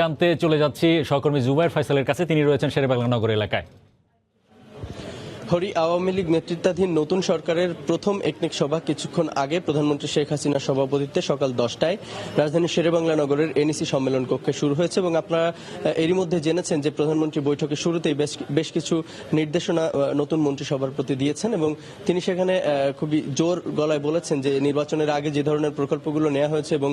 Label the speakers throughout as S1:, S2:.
S1: জানতে চলে যাচ্ছি সহকর্মী জুবাইর ফয়সালের কাছে। তিনি রয়েছেন শেরেবাংলা নগর এলাকায়।
S2: হরি, আওয়ামী লীগ নেতৃত্বাধীন নতুন সরকারের প্রথম একনেক সভা কিছুক্ষণ আগে প্রধানমন্ত্রী শেখ হাসিনার সভাপতিত্বে সকাল দশটায় রাজধানীর শেরেবাংলা নগরের এনইসি সম্মেলন কক্ষে শুরু হয়েছে এবং আপনারা এরই মধ্যে জেনেছেন যে প্রধানমন্ত্রী বৈঠকের শুরুতেই বেশ কিছু নির্দেশনা নতুন মন্ত্রিসভার প্রতি দিয়েছেন এবং তিনি সেখানে খুবই জোর গলায় বলেছেন যে নির্বাচনের আগে যে ধরনের প্রকল্পগুলো নেওয়া হয়েছে এবং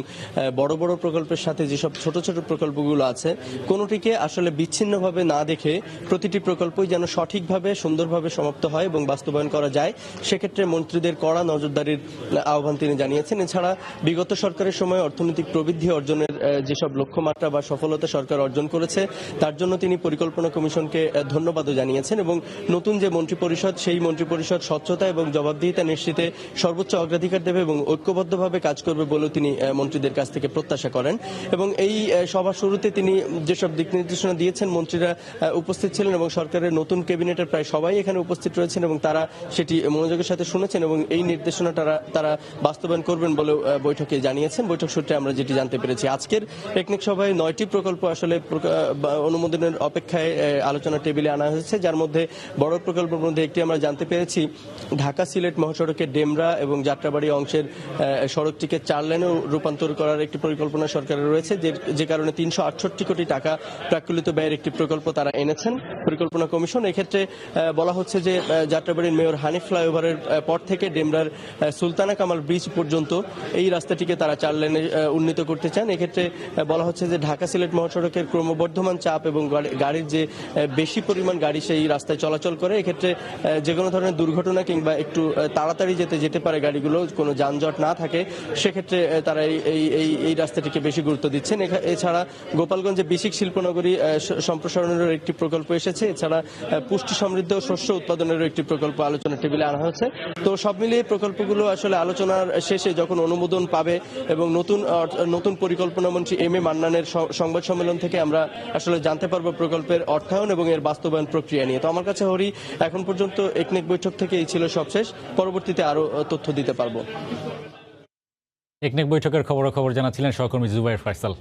S2: বড় বড় প্রকল্পের সাথে যেসব ছোট ছোট প্রকল্পগুলো আছে, কোনোটিকে আসলে বিচ্ছিন্নভাবে না দেখে প্রতিটি প্রকল্পই যেন সঠিকভাবে, সুন্দরভাবে সমাপ্ত হয় এবং বাস্তবায়ন করা যায়। সেক্ষেত্রে মন্ত্রীদের কড়া নজরদারির আহ্বান তিনি জানিয়েছেন। এছাড়া বিগত সরকারের সময় অর্থনৈতিক প্রবৃদ্ধি অর্জনের যেসব লক্ষ্যমাত্রা বা সফলতা সরকার অর্জন করেছে, তার জন্য তিনি পরিকল্পনা কমিশনকে ধন্যবাদও জানিয়েছেন এবং নতুন যে মন্ত্রিপরিষদ, সেই মন্ত্রিপরিষদ স্বচ্ছতা এবং জবাবদিহিতা নিশ্চিতে সর্বোচ্চ অগ্রাধিকার দেবে এবং ঐক্যবদ্ধভাবে কাজ করবে বলেও তিনি মন্ত্রীদের কাছ থেকে প্রত্যাশা করেন। এবং এই সভা শুরুতে তিনি যেসব দিক নির্দেশনা দিয়েছেন, মন্ত্রীরা উপস্থিত ছিলেন এবং সরকারের নতুন ক্যাবিনেটের প্রায় সবাই এখানে উপস্থিত রয়েছেন এবং তারা সেটি মনোযোগের সাথে শুনেছেন এবং এই নির্দেশনা তারা তারা বাস্তবায়ন করবেন আহ, বৈঠকে জানিয়েছেন। বৈঠক সূত্রে আমরা যেটি জানতে পেরেছি আজকের টেকনিক সভায় নয়টি প্রকল্প আসলে অনুমোদনের অপেক্ষায় আলোচনা টেবিলে আনা হয়েছে যার মধ্যে বড় প্রকল্পের মধ্যে একটি আমরা জানতে পেরেছি। ঢাকা সিলেট মহাসড়কের ডেমরা এবং যাত্রাবাড়ি অংশের সড়কটিকে চার লেনে রূপান্তর করার একটি পরিকল্পনা সরকারের রয়েছে যে কারণে তিনশো আটষট্টি কোটি টাকা প্রাকুলিত ব্যয়ের একটি প্রকল্প তারা এনেছেন। পরিকল্পনা কমিশন এক্ষেত্রে বলা হচ্ছে যে যাত্রাবাড়ির মেয়র হানিফ ফ্লাইওভারের পর থেকে ডেমরার সুলতানা কামাল ব্রিজ পর্যন্ত এই রাস্তাটিকে তারা চার লেনে উন্নীত করতে চান। এক্ষেত্রে বলা হচ্ছে যে ঢাকা সিলেট মহাসড়কের ক্রমবর্ধমান চাপ এবং গাড়ির যে বেশি পরিমাণ গাড়ি সেই রাস্তায় চলাচল করে। এক্ষেত্রে যে কোনো ধরনের দুর্ঘটনা কিংবা একটু তাড়াতাড়ি যেতে যেতে পারে গাড়িগুলো, কোনো যানজট না থাকে, সেক্ষেত্রে তারা এই এই এই রাস্তাটিকে বেশি গুরুত্ব দিচ্ছেন। এছাড়া গোপালগঞ্জে বিশিক শিল্পনগরী সম্প্রসারণের একটি প্রকল্প এসেছে। এছাড়া পুষ্টি সমৃদ্ধ শস্য উৎপাদনেরও একটি প্রকল্প আলোচনা টেবিলে আনা হয়েছে। তো সব মিলিয়ে প্রকল্পগুলো আসলে আলোচনার শেষে যখন অনুমোদন পাবে এবং নতুন নতুন পরিকল্পনা মন্ত্রী এম এ মান্নানের সংবাদ সম্মেলন থেকে আমরা আসলে জানতে পারব প্রকল্পের অর্থায়ন এবং এর বাস্তবায়ন প্রক্রিয়া নিয়ে। তো আমার কাছে হরি এখন পর্যন্ত একনেক বৈঠক থেকে এই ছিল সবশেষ পরবর্তীতে আরও আহ, তথ্য দিতে পারব।
S1: একনেক বৈঠকের খবর খবর জানাচ্ছিলেন সহকর্মী জুবাইর ফয়সাল।